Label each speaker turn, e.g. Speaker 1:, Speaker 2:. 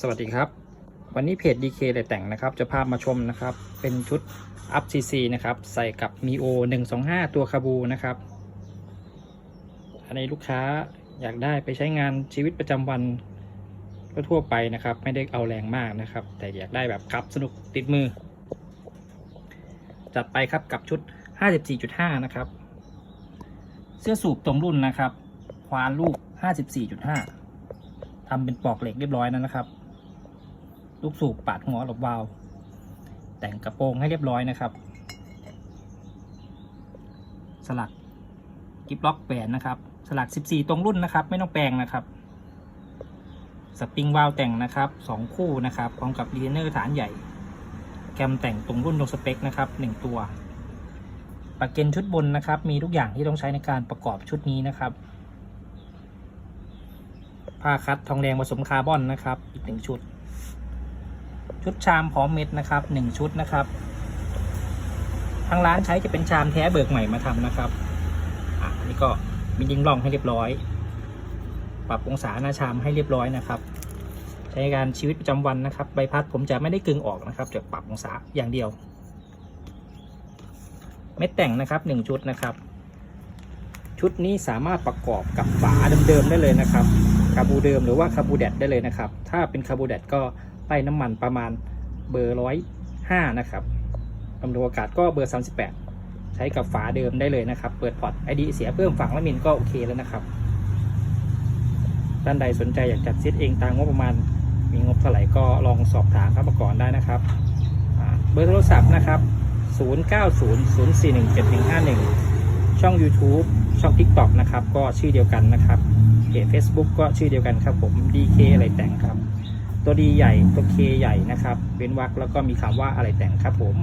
Speaker 1: สวัสดีครับ วันนี้เพจ DK เลยแต่งนะครับ จะพามาชมนะครับ เป็นชุด Up CC นะครับ ใส่กับ Mio 125 ตัวคาบูนะครับ อันนี้ลูกค้าอยากได้ไปใช้งานชีวิตประจำวันก็ทั่วไปนะครับ ไม่ได้เอาแรงมากนะครับ แต่อยากได้แบบขับสนุกติดมือ จัดไปครับกับชุด 54.5 นะครับ เสื้อสูบตรงรุ่นนะครับ ควานลูก 54.5ทำเป็นปลอกเหล็กเรียบร้อยแล้วนะครับ ลูกสูบปาดหัวหลบวาล์วแต่งกระโปรงให้เรียบร้อยนะครับ สลักกิบล็อกแปนนะครับ สลัก 14 ตรงรุ่นนะครับ ไม่ต้องแปลงนะครับสปริงวาล์วแต่งนะครับ 2 คู่นะครับพร้อมกับดีเนอร์ฐานใหญ่ แกมแต่งตรงรุ่นตรงสเปคนะครับ 1 ตัวปากเกนชุดบนนะครับ มีทุกอย่างที่ต้องใช้ในการประกอบชุดนี้นะครับ ผ้าคัดทองแดงผสมคาร์บอนนะครับ อีกหนึ่งชุด ชุดชามพร้อมเม็ดนะครับหนึ่งชุดนะครับทางร้านใช้จะเป็นชามแท้เบิกใหม่มาทำนะครับอะนี่ก็มียิงร่องให้เรียบร้อย ปรับองศาหน้าชามให้เรียบร้อยนะครับ ใช้ในการชีวิตประจำวันนะครับ ใบพัดผมจะไม่ได้กึงออกนะครับ จะปรับองศาอย่างเดียว เม็ดแต่งนะครับหนึ่งชุดนะครับ ชุดนี้สามารถประกอบกับฝาเดิมๆได้เลยนะครับคาบูเดิมหรือว่าคาบูแดดได้เลยนะครับ ถ้าเป็นคาบูแดดก็ ไล่น้ำมันประมาณเบอร์ร้อยห้านะครับลำดับอากาศก็เบอร์ 38 ใช้กับฝาเดิมได้เลยนะครับ เปิดพอร์ตไอดีเสียเพิ่มฝั่งละมินก็โอเคแล้วนะครับท่านใดสนใจอยากจัดเซตเองตามงบประมาณมีงบเท่าไหร่ก็ลองสอบถามครับมาก่อนได้นะครับ เบอร์โทรศัพท์นะครับ 0900417151 ช่อง YouTube ช่อง TikTok นะครับ ก็ชื่อเดียวกันนะครับเพจ Facebook ก็ชื่อเดียวกันครับผม DK อะไรแต่งครับ ตัวดีใหญ่ตัวเคใหญ่นะครับ เว้นวรรคแล้วก็มีคำว่าอะไรแต่งครับผม